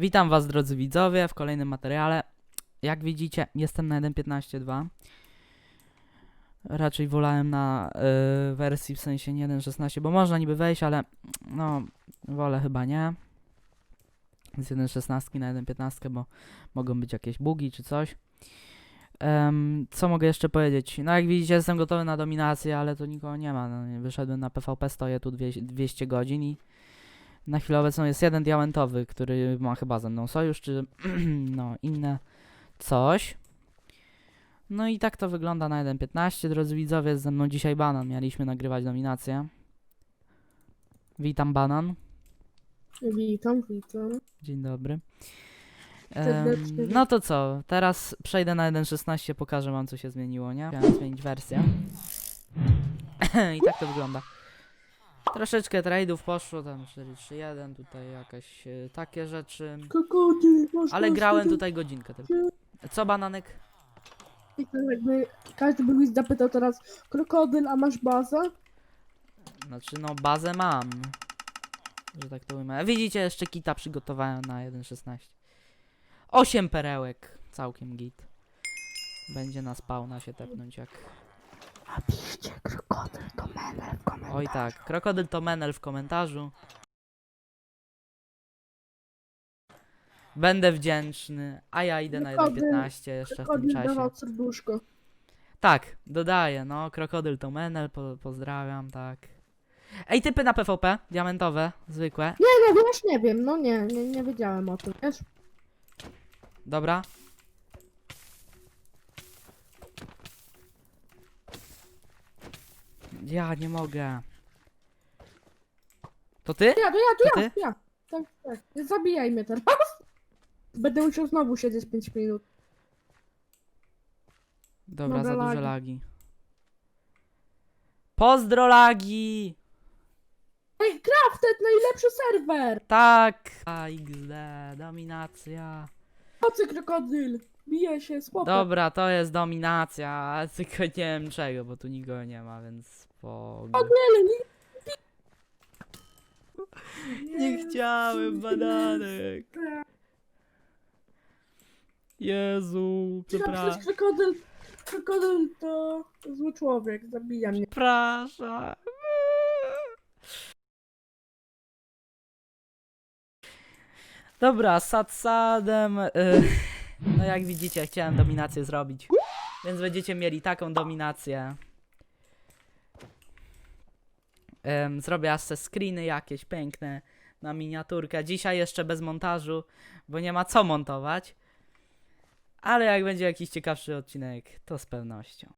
Witam Was, drodzy widzowie, w kolejnym materiale. Jak widzicie, jestem na 1.15.2. Raczej wolałem na y, wersji w sensie nie 1.16, bo można niby wejść, ale no, wolę chyba nie. Z 1.16 na 1.15, bo mogą być jakieś bugi czy coś. Em, co mogę jeszcze powiedzieć? No jak widzicie, jestem gotowy na dominację, ale to nikogo nie ma. No, wyszedłem na PvP, stoję tu dwie- 200 godzin i na chwilę obecną jest jeden diamentowy, który ma chyba ze mną sojusz, czy no inne coś. No i tak to wygląda na 1.15. Drodzy widzowie, ze mną dzisiaj Banan. Mieliśmy nagrywać dominację. Witam Witam, witam. Dzień dobry. Serdecznie no to co, teraz przejdę na 1.16, pokażę wam co się zmieniło, nie? Chciałem zmienić wersję. I tak to wygląda. Troszeczkę trade'ów poszło, tam 4-3-1, tutaj jakieś e, takie rzeczy. Krokodyl, masz Ale grałem tutaj godzinkę tylko. Co bananek? Jakby każdy by mi zapytał teraz, krokodyl, a masz bazę? Znaczy no bazę mam. Że tak to ujmę. Widzicie, jeszcze kita przygotowałem na 1.16. 8 perełek. Całkiem git. Będzie na spawna się tepnąć jak... Napiszcie krokodyl to menel w komentarzu. Oj tak, krokodyl to menel w komentarzu. Będę wdzięczny, a ja idę na Krokodyl- 1.15 jeszcze w tym Krokodyl czasie. dawał serduszko. Tak, dodaję, no, krokodyl to menel, po, pozdrawiam, tak. Ej, typy na PvP, diamentowe, zwykłe. Nie, no wiesz, nie wiem, no nie, nie, nie wiedziałem o tym, wiesz? Dobra. Ja nie mogę. To ty? Ja, to ja, to To ja, ty? ja. Tak, tak. Zabijaj mnie teraz. Będę musiał znowu siedzieć 5 minut. Dobra, za duże lagi. lagi. Pozdro lagi! Ej, Crafted, najlepszy serwer! Tak! AXD, dominacja. Nocy krokodyl! Bije się, spoko. Dobra, to jest dominacja, tylko nie wiem czego, bo tu nikogo nie ma, więc Krokodyl, Nie chciałem bananek. Jezu, Przecież przepraszam. krokodyl, krokodyl to zły człowiek, zabija mnie. Przepraszam. Dobra, sad sadem. y, no jak widzicie, chciałem dominację zrobić. Więc będziecie mieli taką dominację. Em, zrobię se screeny jakieś piękne na miniaturkę. Dzisiaj jeszcze bez montażu, bo nie ma co montować. Ale jak będzie jakiś ciekawszy odcinek, to z pewnością.